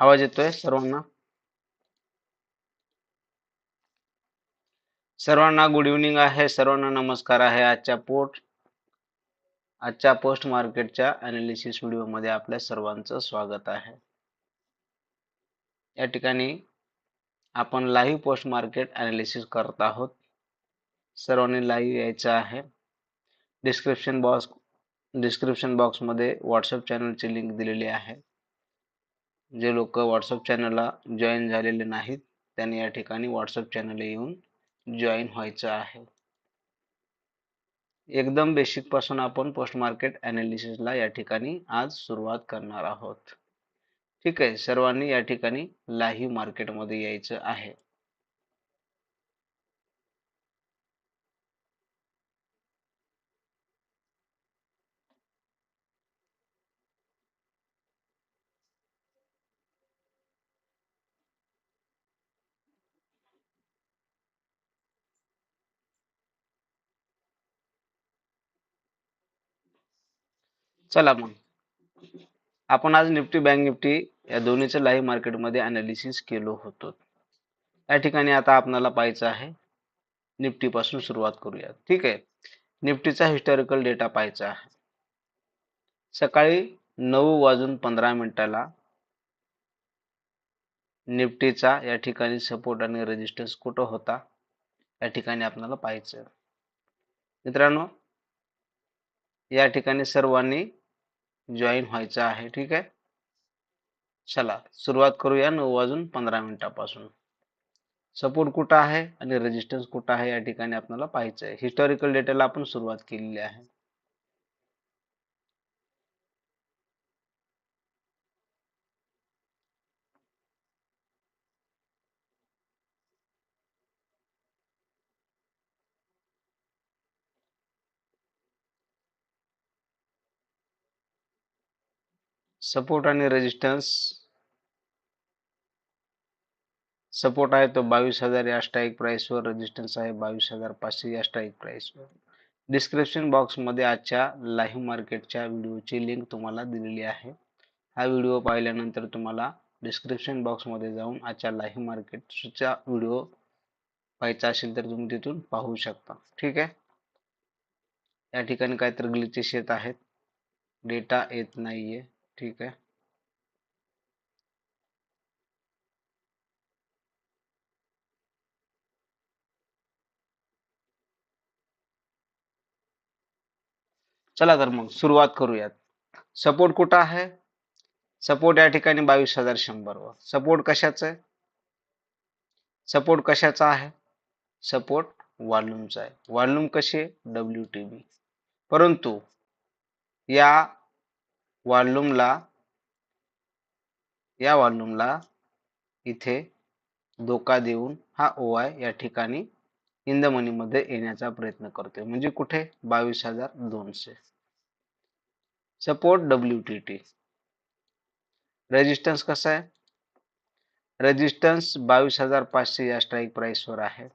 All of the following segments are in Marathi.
आवाज येतोय सर्वांना? सर्वांना गुड इव्हनिंग आहे सर्वांना नमस्कार आहे. आजच्या पोस्ट आजच्या पोस्ट मार्केटच्या अनालिसिस व्हिडिओमध्ये आपल्या सर्वांचं स्वागत आहे. या ठिकाणी आपण लाईव्ह पोस्ट मार्केट अनालिसिस करत आहोत. सर्वांनी लाईव्ह यायचं आहे. डिस्क्रिप्शन बॉक्स डिस्क्रिप्शन बॉक्समध्ये व्हॉट्सअप चॅनलची लिंक दिलेली आहे. जे लोक व्हॉट्सअप चॅनलला जॉईन झालेले नाहीत त्यांनी या ठिकाणी व्हॉट्सअप चॅनल येऊन जॉईन व्हायचं आहे. एकदम बेसिकपासून आपण पोस्ट मार्केट अनालिसिसला या ठिकाणी आज सुरुवात करणार आहोत. ठीक आहे सर्वांनी या ठिकाणी लाईव्ह मार्केटमध्ये यायचं आहे. चला मग. आपण आज निफ्टी बँक निफ्टी या दोन्हीचं लाईव्ह मार्केटमध्ये अनालिसिस केलो होतो. या ठिकाणी आता आपल्याला पाहायचं आहे. निफ्टी पासून सुरुवात करूया ठीक आहे? निफ्टीचा हिस्टॉरिकल डेटा पाहायचा आहे. सकाळी नऊ वाजून पंधरा मिनिटाला निफ्टीचा या ठिकाणी सपोर्ट आणि रेजिस्टन्स कुठं होता? या ठिकाणी आपल्याला पाहायचं मित्रांनो या ठिकाणी सर्वांनी जॉईन व्हायचं आहे ठीक आहे? चला सुरुवात करूया नऊ वाजून पंधरा मिनिटापासून. सपोर्ट कुठं आहे आणि रेजिस्टन्स कुठं आहे या ठिकाणी आपल्याला पाहायचं आहे हिस्टॉरिकल डेटाला आपण सुरुवात केलेली आहे. सपोर्ट आणि रेजिस्टन्स सपोर्ट आहे तो बावीस हजार या स्ट्राईक प्राइसवर रेजिस्टन्स आहे बावीस हजार पाचशे या स्ट्राईक प्राईसवर डिस्क्रिप्शन बॉक्समध्ये आजच्या लाईव्ह मार्केटच्या व्हिडिओची लिंक तुम्हाला दिलेली आहे. हा व्हिडिओ पाहिल्यानंतर तुम्हाला डिस्क्रिप्शन बॉक्समध्ये जाऊन आजच्या लाईव्ह मार्केटचा व्हिडिओ पाहायचा असेल तर तुम्ही तिथून पाहू शकता. ठीक आहे? या ठिकाणी काहीतरी ग्लिचेस येत आहेत. डेटा येत नाहीये. ठीक आहे चला तर मग सुरुवात करूयात सपोर्ट कुठं आहे? सपोर्ट या ठिकाणी बावीस हज़ार शंभर वर. सपोर्ट कशाचा आहे? सपोर्ट कशाचा आहे? सपोर्ट वॉल्यूमचा आहे. वॉल्यूम कशी आहे? डब्ल्यू टी बी परंतु या वॉल्यूमला या वॉल्यूमला इथे धोका देऊन हा ओ आय या ठिकाणी इन द मध्ये येण्याचा प्रयत्न करतोय. म्हणजे कुठे? बावीस हजार दोनशे. Support W T T resistance कसा आहे? रेजिस्टन्स बावीस हजार पाचशे या स्ट्राईक प्राइसवर आहे.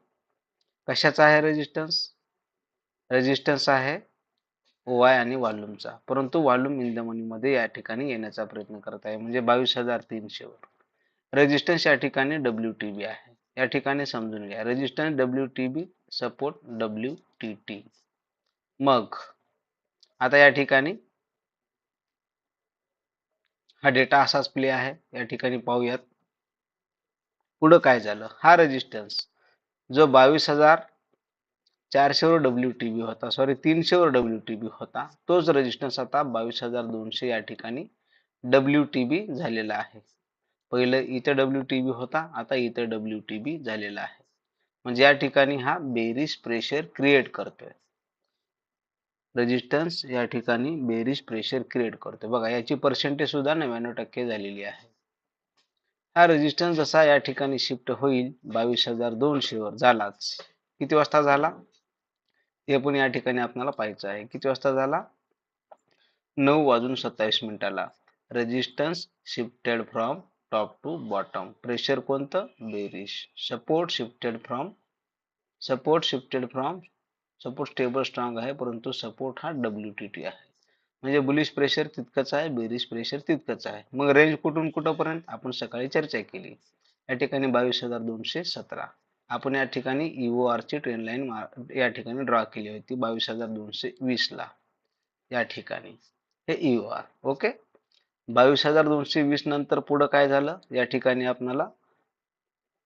कशाचा आहे रेजिस्टन्स रेजिस्टन्स आहे वाय आणि वॉल्यूमचा. परंतु वॉल्यूम इन द मध्ये या ठिकाणी येण्याचा प्रयत्न करत आहे. म्हणजे बावीस हजार तीनशेवर रेजिस्टन्स या ठिकाणी डब्ल्यू टी बी आहे. या ठिकाणी समजून घ्या. Resistance W T B support W T T मग आता या ठिकाणी हा डेटा असाच प्ले आहे. या ठिकाणी पाहूयात. पुढं काय झालं? हा रेजिस्टन्स जो बावीस हजार चारशेवर डब्ल्यू टी बी होता. सॉरी तीनशेवर डब्ल्यू टी बी होता. तोच रेजिस्टन्स आता बावीस हजार दोनशे या ठिकाणी डब्ल्यू टी बी झालेला आहे. पहिलं इथं डब्ल्यू टी बी होता आता इथं डब्ल्यू टी बी झालेला आहे. म्हणजे या ठिकाणी हा बेरीज प्रेशर क्रिएट करतोय. रेजिस्टन्स या ठिकाणी बेरिश प्रेशर क्रिएट करतोय. बघा याची पर्सेंटेज सुद्धा नव्याण्णव टक्के झालेली आहे. हा रेजिस्टन्स जसा या ठिकाणी शिफ्ट होईल बावीस हजार दोनशे वर झालाच. किती वाजता झाला? हे पण या ठिकाणी आपल्याला पाहायचं आहे. किती वाजता झाला? नऊ वाजून सत्तावीस मिनिटाला. Resistance shifted from top to bottom pressure कोणतं? Bearish support shifted from support shifted from support stable strong आहे परंतु सपोर्ट हा डब्ल्यू टी टी आहे. म्हणजे बुलिश प्रेशर तितकंच आहे बेरिश प्रेशर तितकंच आहे. मग रेंज कुठून कुठंपर्यंत? आपण सकाळी चर्चा केली. या ठिकाणी बावीस हजार दोनशे सतरा. आपण या ठिकाणी इओ आर ची ट्रेन लाईन या ठिकाणी ड्रॉ केली होती बावीस हजार दोनशे वीस ला या ठिकाणी. हे इओ आर ओके बावीस हजार दोनशे वीस नंतर पुढं काय झालं? या ठिकाणी आपल्याला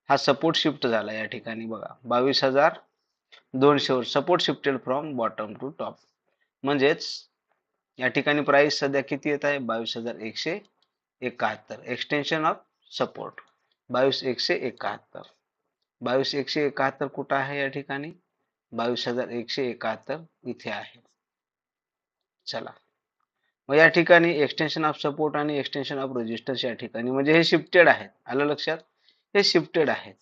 हा सपोर्ट शिफ्ट झाला या ठिकाणी बघा. बावीस हजार दोनशेवर support shifted from bottom to top म्हणजेच या ठिकाणी प्राइस सध्या किती येत आहे? बावीस हजार एकशे एकाहत्तर. एक्सटेन्शन ऑफ सपोर्ट बावीस एकशे एकाहत्तर. बावीस एकशे एकाहत्तर कुठं आहे या ठिकाणी? बावीस हजार एकशे एकाहत्तर इथे आहे. चला. मग या ठिकाणी एक्सटेन्शन ऑफ सपोर्ट आणि एक्सटेन्शन ऑफ रेजिस्टन्स या ठिकाणी म्हणजे हे शिफ्टेड आहेत. आलं लक्षात? हे शिफ्टेड आहेत.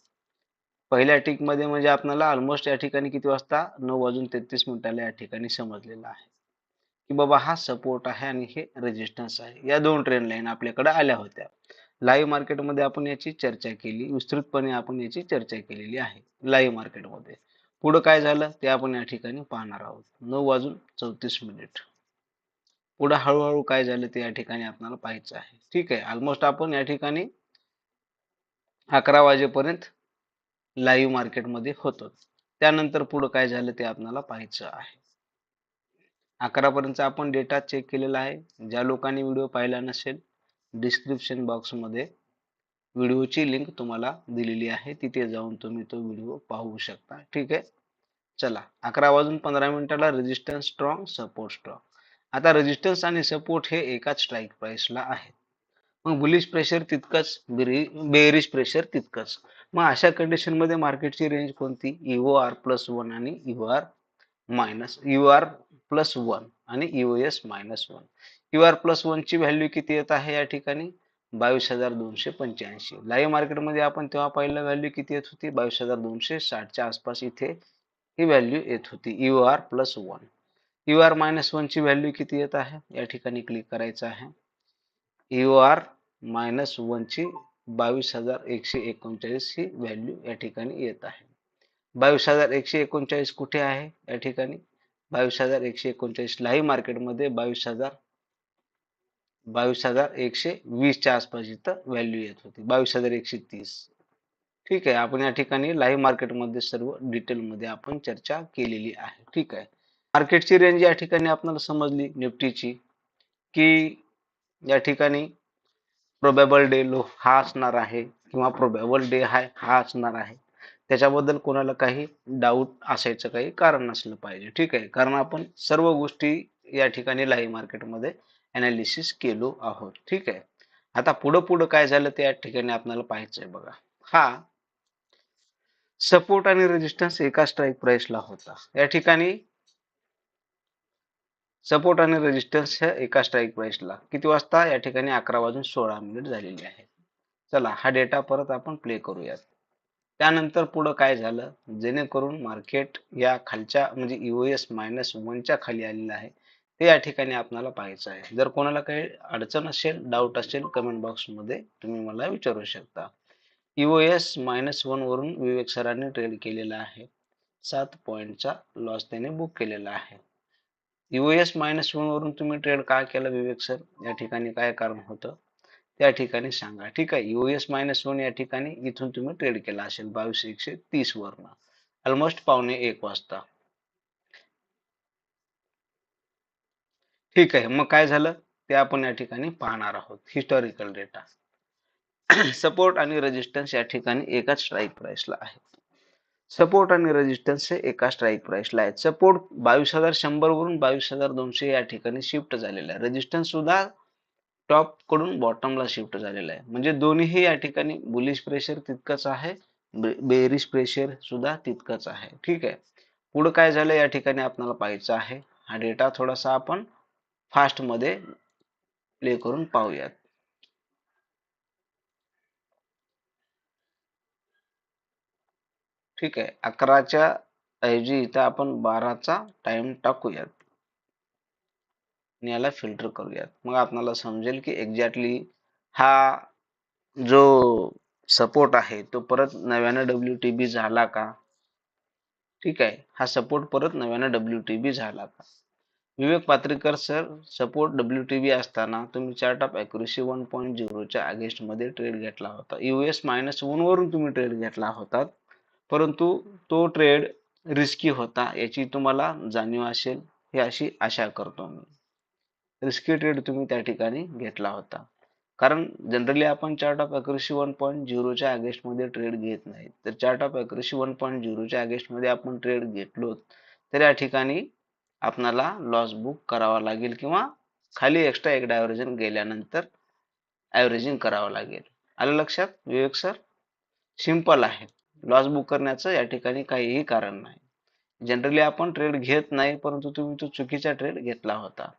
पहिल्या टिकमध्ये म्हणजे आपल्याला ऑलमोस्ट या ठिकाणी किती वाजता? नऊ वाजून तेहतीस मिनिटाला या ठिकाणी समजलेलं आहे. की बाबा हा सपोर्ट आहे आणि हे रेजिस्टन्स आहे. या दोन ट्रेन लाईन आपल्याकडे आल्या होत्या. लाईव्ह मार्केटमध्ये आपण याची चर्चा केली. विस्तृतपणे आपण याची चर्चा केलेली आहे. लाईव्ह मार्केटमध्ये पुढं काय झालं? ते आपण या ठिकाणी पाहणार आहोत. नऊ वाजून चौतीस मिनिट पुढे हळूहळू काय झालं ते या ठिकाणी आपल्याला पाहायचं आहे. ठीक आहे. ऑलमोस्ट आपण या ठिकाणी अकरा वाजेपर्यंत लाईव्ह मार्केटमध्ये होतो. त्यानंतर पुढं काय झालं ते आपल्याला पाहायचं आहे. अकरा पर्यंत आपण डेटा चेक केलेला आहे. ज्या लोकांनी व्हिडिओ पाहिला नसेल डिस्क्रिप्शन बॉक्समध्ये व्हिडिओची लिंक तुम्हाला दिलेली आहे. तिथे जाऊन तुम्ही तो व्हिडिओ पाहू शकता. ठीक आहे? चला अकरा वाजून पंधरा मिनिटाला रेजिस्टन्स स्ट्रॉंग सपोर्ट स्ट्रॉंग आता रेजिस्टन्स आणि सपोर्ट हे एकाच स्ट्राईक प्राईसला आहे मग बुलिश प्रेशर तितकंच बेरिश प्रेशर तितकंच. मग अशा कंडिशनमध्ये मार्केटची रेंज कोणती? इओ आर प्लस वन आणि इओ R minus U R plus one आणि S minus one U R plus वनची व्हॅल्यू किती येत आहे या ठिकाणी? बावीस हजार दोनशे पंच्याऐंशी. लाईव्ह मार्केटमध्ये आपण तेव्हा पाहिलं व्हॅल्यू किती येत होती? बावीस हजार दोनशे साठच्या आसपास इथे ही व्हॅल्यू येत होती. U R plus one U R minus वनची व्हॅल्यू किती येत आहे? या ठिकाणी क्लिक करायचं आहे. यू आर मायनस वनची बावीस हजार एकशे एकोणचाळीस ही व्हॅल्यू या ठिकाणी येत आहे. बावीस हजार एकशे एकोणचाळीस कुठे आहे? या ठिकाणी. बावीस हजार एकशे एकोणचाळीस लाईव्ह मार्केटमध्ये बावीस हजार बावीस हजार एकशे वीसच्या आसपास इथं व्हॅल्यू येत होती. बावीस हजार एकशे तीस. ठीक आहे आपण या ठिकाणी लाईव्ह मार्केटमध्ये सर्व डिटेलमध्ये आपण चर्चा केलेली आहे. ठीक आहे. मार्केटची रेंज या ठिकाणी आपल्याला समजली निफ्टीची. की या ठिकाणी प्रोबेबल डे लो हा असणार आहे किंवा प्रोबेबल डे हाय हा असणार आहे. त्याच्याबद्दल कोणाला काही डाऊट असायचं काही कारण नसलं पाहिजे. ठीक आहे कारण आपण सर्व गोष्टी या ठिकाणी लाईव्ह मार्केटमध्ये अनालिसिस केलो आहोत. ठीक आहे? आता पुढं पुढं काय झालं ते या ठिकाणी आपल्याला पाहायचंय बघा. हा. सपोर्ट आणि रेजिस्टन्स एका स्ट्राईक प्राइसला होता. या ठिकाणी सपोर्ट आणि रेजिस्टन्स ह्या एका स्ट्राईक प्राइसला किती वाजता? या ठिकाणी अकरा वाजून सोळा मिनिट झालेली आहे. चला हा डेटा परत आपण प्ले करूयात. त्यानंतर पुढं काय झालं? जेणेकरून मार्केट या खालच्या म्हणजे इओएस मायनस वनच्या खाली आलेलं आहे. ते या ठिकाणी आपल्याला पाहायचं आहे. जर कोणाला काही अडचण असेल डाऊट असेल कमेंट बॉक्समध्ये तुम्ही मला विचारू शकता. इओएस मायनस वन वरून विवेक सरांनी ट्रेड केलेला आहे. सात पॉईंटचा लॉस त्याने बुक केलेला आहे. युएस मायनस वन वरून तुम्ही ट्रेड का केला विवेक सर? या ठिकाणी काय कारण होतं? त्या ठिकाणी सांगा. ठीक आहे. युएस मायनस वन या ठिकाणी इथून तुम्ही ट्रेड केला असेल. बावीस एकशे तीस वरन. ऑलमोस्ट पावणे एक वाजता. ठीक आहे. मग काय झालं? ते आपण या ठिकाणी पाहणार आहोत. हिस्टॉरिकल डेटा सपोर्ट आणि रेजिस्टन्स या ठिकाणी एकाच स्ट्राईक प्राइसला आहे. सपोर्ट आणि रेजिस्टन्स हे एका स्ट्राईक प्राइसला आहेत. सपोर्ट बावीस हजार शंभर वरून बावीस हजार दोनशे या ठिकाणी शिफ्ट झालेला आहे. रेजिस्टन्स सुद्धा टॉपकडून बॉटमला शिफ्ट झालेला आहे. म्हणजे दोन्हीही या ठिकाणी बुलिश प्रेशर तितकंच आहे. बेरिश प्रेशर सुद्धा तितकंच आहे. ठीक आहे. पुढं काय झालं या ठिकाणी आपल्याला पाहायचं आहे. हा डेटा थोडासा आपण फास्टमध्ये प्ले करून पाहूयात. ठीक आहे अकराच्या ऐवजी इथं आपण बाराचा टाइम टाकूयात. आणि याला फिल्टर करूयात. मग आपल्याला समजेल की एक्झॅक्टली हा जो सपोर्ट आहे तो परत नव्यानं डब्ल्यू टी बी झाला का? ठीक आहे हा सपोर्ट परत नव्यानं डब्ल्यू टी बी झाला का? Vivek Patrikar sir support W T B असताना तुम्ही chart of accuracy one point झिरोच्या अगेस्टमध्ये ट्रेड घेतला होता. यू एस मायनस वन वरून तुम्ही ट्रेड घेतला होता. परंतु तो ट्रेड रिस्की होता याची तुम्हाला जाणीव असेल ही अशी आशा करतो मी. रिस्की ट्रेड तुम्ही त्या ठिकाणी घेतला होता. कारण जनरली आपण chart of accuracy one point झिरोच्या अगेस्टमध्ये ट्रेड घेत नाही. तर chart of accuracy one point झिरोच्या अगेस्टमध्ये आपण ट्रेड घेतलो तर या ठिकाणी आपणाला लॉस बुक करावा लागेल किंवा खाली एक्स्ट्रा एक डायव्हर्जन गेल्यानंतर ॲव्हरेजिंग करावं लागेल. आलं लक्षात? विवेक सर सिंपल आहे. लॉस बुक करण्याचं या ठिकाणी काहीही कारण नाही. जनरली आपण ट्रेड घेत नाही परंतु तुम्ही तो चुकीचा ट्रेड घेतला होता.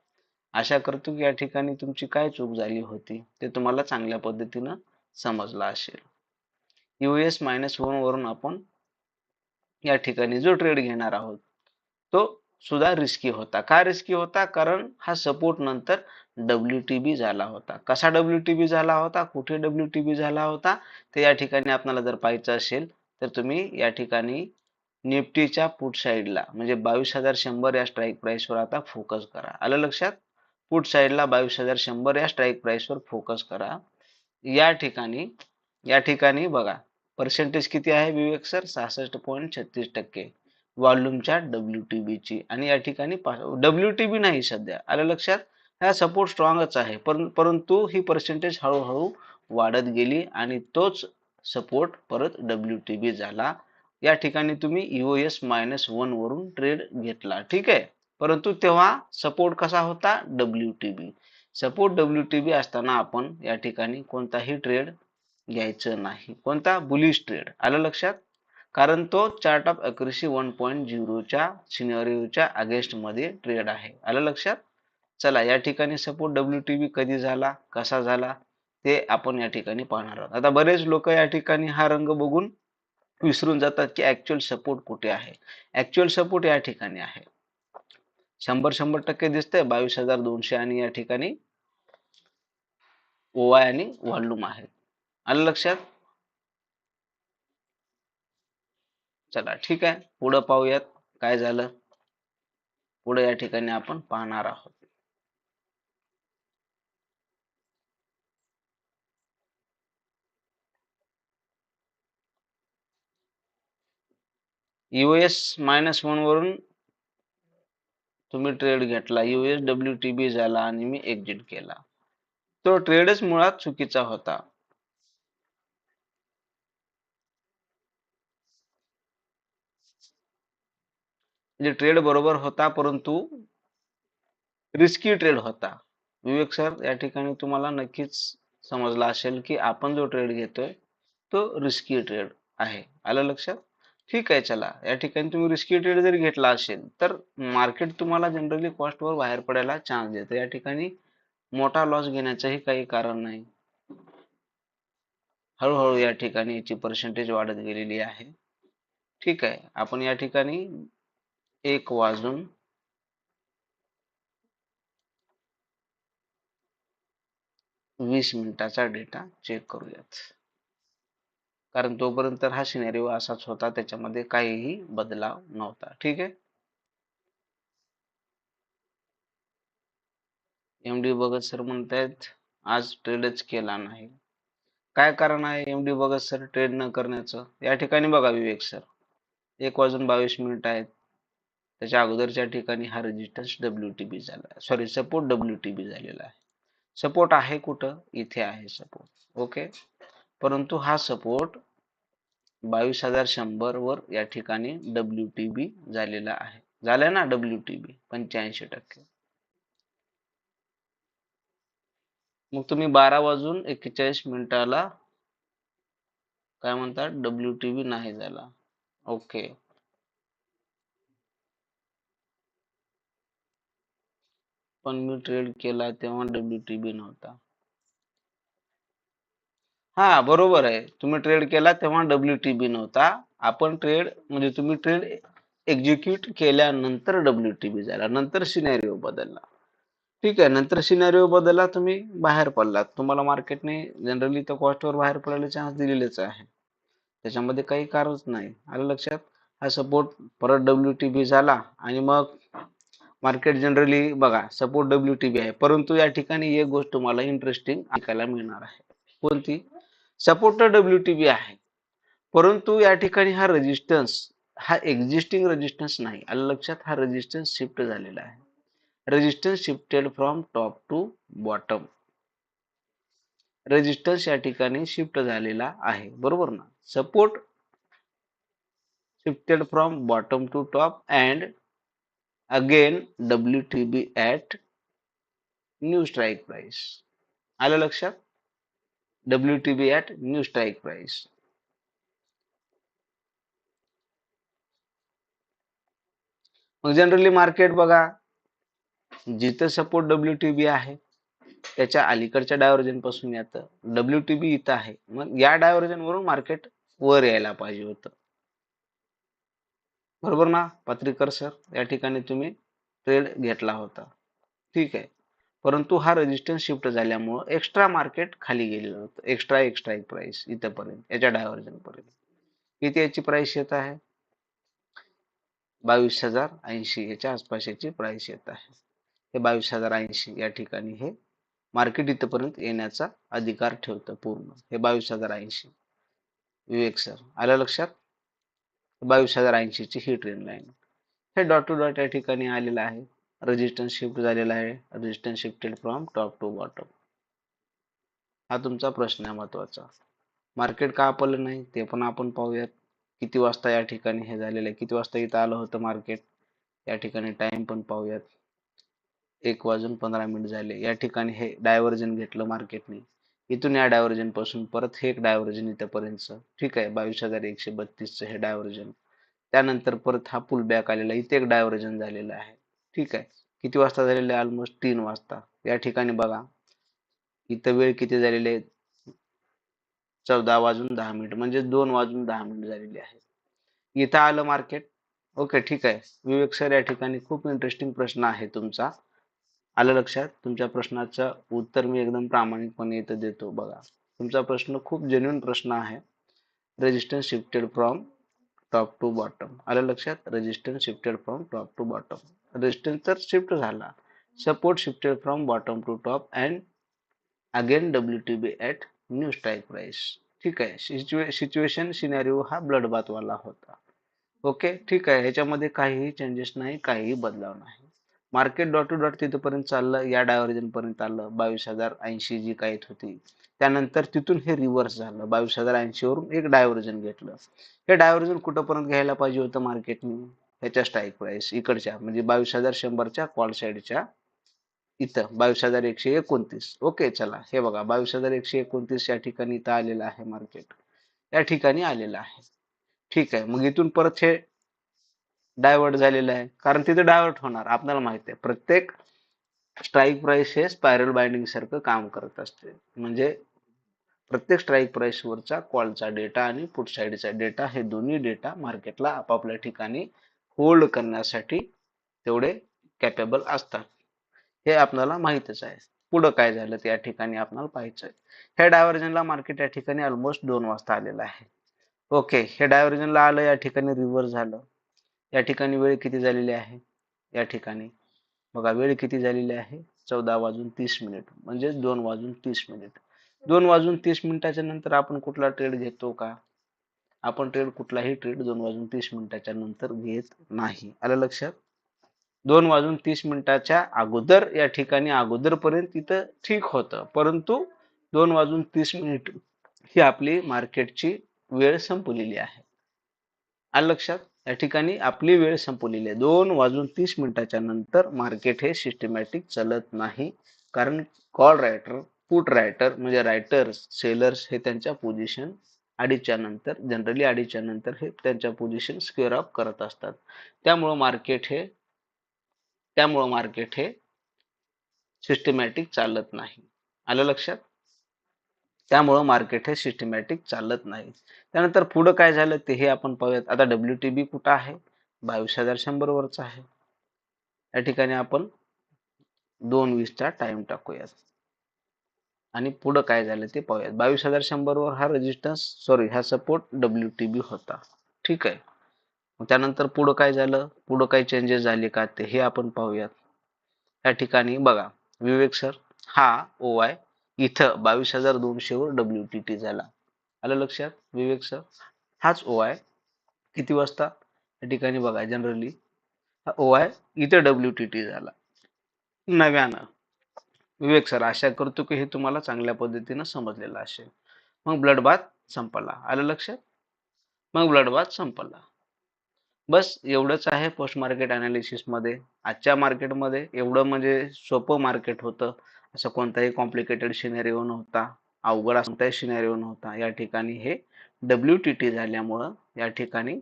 आशा करतो की या ठिकाणी तुमची काय चूक झाली होती ते तुम्हाला चांगल्या पद्धतीनं समजलं असेल. यूएस मायनस वन वरून आपण या ठिकाणी जो ट्रेड घेणार आहोत तो सुद्धा रिस्की होता. का रिस्की होता? कारण हा सपोर्ट नंतर डब्ल्यू टी बी झाला होता. कसा डब्ल्यू टी बी झाला होता? कुठे डब्ल्यू टी बी झाला होता? ते या ठिकाणी आपल्याला जर पाहायचं असेल तर तुम्ही या ठिकाणी निफ्टीच्या पुट साईडला म्हणजे बावीस हजार शंभर या स्ट्राईक प्राईसवर आता फोकस करा. आलं लक्षात? पुट साईडला बावीस हजार शंभर या स्ट्राईक प्राईसवर फोकस करा. या ठिकाणी या ठिकाणी बघा. पर्सेंटेज किती आहे विवेक सर सहासष्ट पॉईंट छत्तीस टक्के. व्हॉल्यूमच्या डब्ल्यू टी बीची. आणि या ठिकाणी डब्ल्यू टी बी नाही सध्या. आलं लक्षात? हा सपोर्ट स्ट्रॉंगच आहे. परंतु ही पर्सेंटेज हळूहळू वाढत गेली आणि तोच सपोर्ट परत डब्ल्यू टी बी झाला. या ठिकाणी तुम्ही युएस मायनस वन वरून ट्रेड घेतला. ठीक आहे? परंतु तेव्हा सपोर्ट कसा होता? W T B. Support W T B असताना आपण या ठिकाणी कोणताही ट्रेड घ्यायचं नाही. कोणता? बुलिश ट्रेड आलं लक्षात? कारण तो chart of accuracy one point झिरोच्या सिनेरिओच्या अगेन्स्टमध्ये ट्रेड आहे. आलं लक्षात? चला या ठिकाणी सपोर्ट डब्ल्यू टी बी कधी झाला? कसा झाला? ते आपण या ठिकाणी पाहणार आहोत. आता बरेच लोक या ठिकाणी हा रंग बघून विसरून जातात की ऍक्च्युअल सपोर्ट कुठे आहे? ऍक्च्युअल सपोर्ट या ठिकाणी आहे. शंभर शंभर टक्के दिसतंय बावीस हजार दोनशे आणि या ठिकाणी ओवाय आणि व्हॉल्यूम आहे आलं लक्षात? चला ठीक आहे. पुढं पाहूयात काय झालं. पुढे या ठिकाणी आपण पाहणार आहोत. युएस मायनस वन वरून तुम्ही ट्रेड घेतला. युएस डब्ल्यू टी बी झाला आणि मी एक्झिट केला. तो ट्रेडच मुळात चुकीचा होता. म्हणजे ट्रेड बरोबर होता परंतु रिस्की ट्रेड होता. विवेक सर या ठिकाणी तुम्हाला नक्कीच समजला असेल की आपण जो ट्रेड घेतोय तो रिस्की ट्रेड आहे. आलं लक्षात? ठीक आहे चला. या ठिकाणी तुम्ही रिस्की ट्रेड जरी घेतला असेल तर मार्केट तुम्हाला जनरली कॉस्टवर बाहेर पडायला चान्स देतं. या ठिकाणी मोठा लॉस घेण्याचंही काही कारण नाही. हळूहळू या ठिकाणी याची पर्सेंटेज वाढत गेलेली आहे. ठीक आहे. आपण या ठिकाणी एक वाजून वीस मिनिटाचा डेटा चेक करूयात. कारण तोपर्यंत हा सिनेरिओ असाच होता त्याच्यामध्ये काहीही बदलाव नव्हता. ठीक आहे? एम डी भगत सर म्हणतायत आज ट्रेडच केला नाही. काय कारण आहे M D Bhagat sir trade न करण्याचं? या ठिकाणी बघा विवेक सर एक वाजून बावीस मिनिट आहेत. त्याच्या अगोदरच्या ठिकाणी हा रेजिस्टन्स डब्ल्यू टी बी झाला. Sorry support W T B झालेला आहे. सपोर्ट आहे कुठं? इथे आहे सपोर्ट ओके परंतु हा सपोर्ट बावीस हजार शंभर वर या ठिकाणी डब्ल्यू टी बी झालेला आहे. झालं ना डब्ल्यू टी बी पंच्याऐंशी टक्के. मग तुम्ही बारा वाजून एक्केचाळीस मिनिटाला काय म्हणतात? डब्ल्यू टी बी नाही झाला. ओके पण मी ट्रेड केला तेव्हा डब्ल्यू नव्हता. हा बरोबर आहे. तुम्ही ट्रेड केला तेव्हा डब्ल्यू नव्हता. आपण ट्रेड म्हणजे तुम्ही ट्रेड एक्झिक्यूट केल्यानंतर डब्ल्यू टी बी झाला. नंतर सिनेरिओ बदलला. ठीक आहे नंतर सिनेरिओ बदलला तुम्ही बाहेर पडलात. तुम्हाला मार्केटने जनरली त्या कॉस्टवर बाहेर पडायला चान्स दिलेलेच आहे. त्याच्यामध्ये काही कारणच नाही. आलं लक्षात? हा सपोर्ट परत डब्ल्यू टी बी झाला आणि मग मार्केट जनरली बघा सपोर्ट डब्ल्यू टी बी आहे. परंतु या ठिकाणी एक गोष्ट तुम्हाला इंटरेस्टिंग ऐकायला मिळणार आहे. कोणती? सपोर्ट डब्ल्यू टी बी आहे. परंतु या ठिकाणी हा रेजिस्टन्स हा एक्झिस्टिंग रेजिस्टन्स नाही. आलं लक्षात हा रेजिस्टन्स शिफ्ट झालेला आहे. Resistance shifted from top to bottom resistance या ठिकाणी शिफ्ट झालेला आहे. बरोबर ना? Support shifted from bottom to top and again W T B at new strike price आलं लक्षात? W T B at new strike price मग जनरली मार्केट बघा. जिथं सपोर्ट डब्ल्यू टी बी आहे त्याच्या अलीकडच्या डायव्हर्जनपासून येतं. डब्ल्यू टी बी इथं आहे. मग या डायव्हर्जन वरून मार्केट वर यायला पाहिजे होतं. बरोबर ना? पत्रिकर सर या ठिकाणी तुम्ही ट्रेड घेतला होता. ठीक आहे. परंतु हा रेजिस्टन्स शिफ्ट झाल्यामुळं एक्स्ट्रा मार्केट खाली गेलेलं होतं. एक्स्ट्रा एक्स्ट्रा एक प्राइस इथंपर्यंत याच्या डायव्हर्जन पर्यंत. किती याची प्राइस येत आहे? बावीस हजार ऐंशी याच्या आसपास याची प्राइस येत आहे. हे बावीस हजार ऐंशी या ठिकाणी हे मार्केट इथंपर्यंत येण्याचा अधिकार ठेवतं पूर्ण. हे बावीस हजार ऐंशी. विवेक सर आलं लक्षात? बावीस हजार ऐंशीची ही ट्रेन लाईन हे डॉट टू डॉट या ठिकाणी आलेलं आहे. रजिस्टन्स शिफ्ट झालेला आहे. Resistance shifted from top to bottom हा तुमचा प्रश्न आहे महत्त्वाचा. मार्केट का आपलं नाही ते पण आपण पाहूयात. किती वाजता या ठिकाणी हे झालेलं आहे? किती वाजता इथं आलं होतं मार्केट या ठिकाणी टाइम पण पाहूयात. एक वाजून पंधरा मिनिट झाले. या ठिकाणी हे डायव्हर्जन घेतलं मार्केटने इथून या डायव्हर्जनपासून परत हे एक डायव्हर्जन इथंपर्यंतचं ठीक आहे बावीस हजार एकशे बत्तीसचं हे डायव्हर्जन त्यानंतर परत हा पुल बॅक आलेला इथे एक डायव्हर्जन झालेलं आहे. ठीक आहे किती वाजता झालेलं आहे? ऑलमोस्ट तीन वाजता. या ठिकाणी बघा. इथं वेळ किती झालेली आहे? चौदा वाजून दहा मिनिट म्हणजे दोन वाजून दहा मिनिट झालेली आहे. इथं आलं मार्केट ओके ठीक आहे. विवेक सर या ठिकाणी खूप इंटरेस्टिंग प्रश्न आहे तुमचा. आलं लक्षात? तुमच्या प्रश्नाचं उत्तर मी एकदम प्रामाणिकपणे इथं देतो बघा. तुमचा प्रश्न खूप जेन्युन प्रश्न आहे. Resistance shifted from top to bottom आलं लक्षात? Resistance shifted from top to bottom resistance तर शिफ्ट झाला. Support shifted from bottom to top and again W T B at new strike price ठीक आहे. सिच्युए सिच्युएशन सिनॅरिओ हा ब्लड बाथवाला होता. ओके ठीक आहे. ह्याच्यामध्ये काहीही चेंजेस नाही काहीही बदलाव नाही. मार्केट डॉट टू डॉट तिथपर्यंत चाललं या डायव्हर्जन पर्यंत आलं बावीस हजार ऐंशी जी काय होती. त्यानंतर तिथून हे रिव्हर्स झालं बावीस हजार ऐंशी वरून एक डायव्हर्जन घेतलं. हे डायव्हर्जन कुठंपर्यंत घ्यायला पाहिजे होतं मार्केटने ह्याच्या स्ट्राईक प्राईस इकडच्या म्हणजे बावीस हजार शंभरच्या कॉल साईडच्या इथं. बावीस हजार एकशे एकोणतीस. ओके चला. हे बघा बावीस हजार एकशे एकोणतीस या ठिकाणी इथं आलेलं आहे मार्केट या ठिकाणी आलेलं आहे. ठीक आहे मग इथून परत हे डायव्हर्ट झालेलं आहे. कारण तिथे डायव्हर्ट होणार आपल्याला माहिती आहे. प्रत्येक स्ट्राईक प्राइस हे स्पायरल बाइंडिंग सारखं काम करत असते. म्हणजे प्रत्येक स्ट्राईक प्राइस वरचा कॉलचा डेटा आणि पुट साईडचा डेटा हे दोन्ही डेटा मार्केटला आपापल्या ठिकाणी होल्ड करण्यासाठी तेवढे कॅपेबल असतात. हे आपल्याला माहितच आहे. पुढं काय झालं त्या ठिकाणी आपल्याला पाहायचं आहे. ह्या डायव्हर्जनला मार्केट या ठिकाणी ऑलमोस्ट दोन वाजता आलेलं आहे. ओके हे डायव्हर्जनला आलं या ठिकाणी रिव्हर्स झालं. या ठिकाणी वेळ किती झालेली आहे? या ठिकाणी. बघा वेळ किती झालेली आहे? चौदा वाजून तीस मिनिट. म्हणजेच दोन वाजून तीस मिनिट. दोन वाजून तीस मिनिटाच्या नंतर आपण कुठला ट्रेड घेतो का? आपण ट्रेड कुठलाही ट्रेड दोन वाजून तीस मिनिटाच्या नंतर घेत नाही. आलं लक्षात? दोन वाजून तीस मिनिटाच्या अगोदर या ठिकाणी अगोदरपर्यंत तिथं ठीक होतं. परंतु दोन वाजून तीस मिनिट ही आपली मार्केटची वेळ संपलेली आहे. आलं लक्षात? या ठिकाणी आपली वेळ संपवलेली आहे. दोन वाजून तीस मिनिटाच्या नंतर मार्केट हे सिस्टमॅटिक चालत नाही. कारण कॉल रायटर पुट रायटर म्हणजे रायटर्स सेलर्स हे त्यांच्या पोझिशन अडीचच्या नंतर जनरली अडीचच्या नंतर हे त्यांच्या पोझिशन स्क्वेअर अप करत असतात. त्यामुळं मार्केट हे त्यामुळं मार्केट हे सिस्टमॅटिक चालत नाही. आलं लक्षात? त्यामुळं मार्केट हे सिस्टमॅटिक चालत नाही. त्यानंतर पुढं काय झालं ते हे आपण पाहूयात. आता डब्ल्यू टी बी कुठं आहे? बावीस हजार शंभरवरच आहे. या ठिकाणी आपण दोन वीसचा टाइम टाकूयात. आणि पुढं काय झालं ते पाहूयात. बावीस हजार शंभर वर हा रेजिस्टन्स सॉरी हा सपोर्ट डब्ल्यू टी बी होता. ठीक आहे. त्यानंतर पुढं काय झालं? पुढं काही चेंजेस झाले का ते हे आपण पाहूयात. या ठिकाणी बघा. विवेक सर हा ओ आय इथं बावीस हजार दोनशे वर डब्ल्यू टी टी झाला. आलं लक्षात? विवेक सर हाच ओ आय किती वाजता? या ठिकाणी बघा जनरली हा ओ आय इथं डब्ल्यू टी टी झाला. नव्यानं. विवेक सर आशा करतो की हे तुम्हाला चांगल्या पद्धतीनं समजलेलं असेल. मग ब्लड बाथ संपला. आलं लक्षात? मग ब्लड बाथ संपला. बस एवढंच आहे पोस्ट मार्केटमध्ये. आजच्या मार्केटमध्ये एवढं म्हणजे सोपं मार्केट होतं. असं कोणताही कॉम्प्लिकेटेड सिनेरिओ नव्हता. अवघड कोणताही सिनेरिओ नव्हता. या ठिकाणी हे डब्ल्यू टी टी झाल्यामुळं या ठिकाणी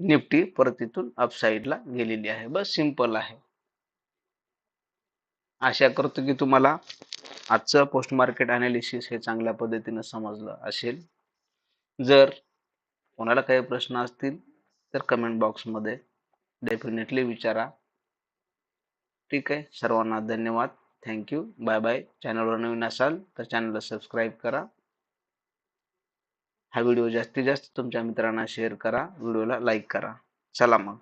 निफ्टी परत इथून अपसाईडला गेलेली आहे. बस सिंपल आहे. आशा करतो की तुम्हाला आजचं पोस्ट मार्केट अनालिसिस हे चांगल्या पद्धतीने समजलं असेल. जर कोणाला काही प्रश्न असतील तर कमेंट बॉक्समध्ये डेफिनेटली विचारा. ठीक आहे. सर्वांना धन्यवाद. थँक्यू बाय बाय चॅनलवर नवीन असाल तर चॅनलला सबस्क्राईब करा. हा व्हिडिओ जास्तीत जास्त तुमच्या मित्रांना शेअर करा. व्हिडिओला लाईक करा. चला मग.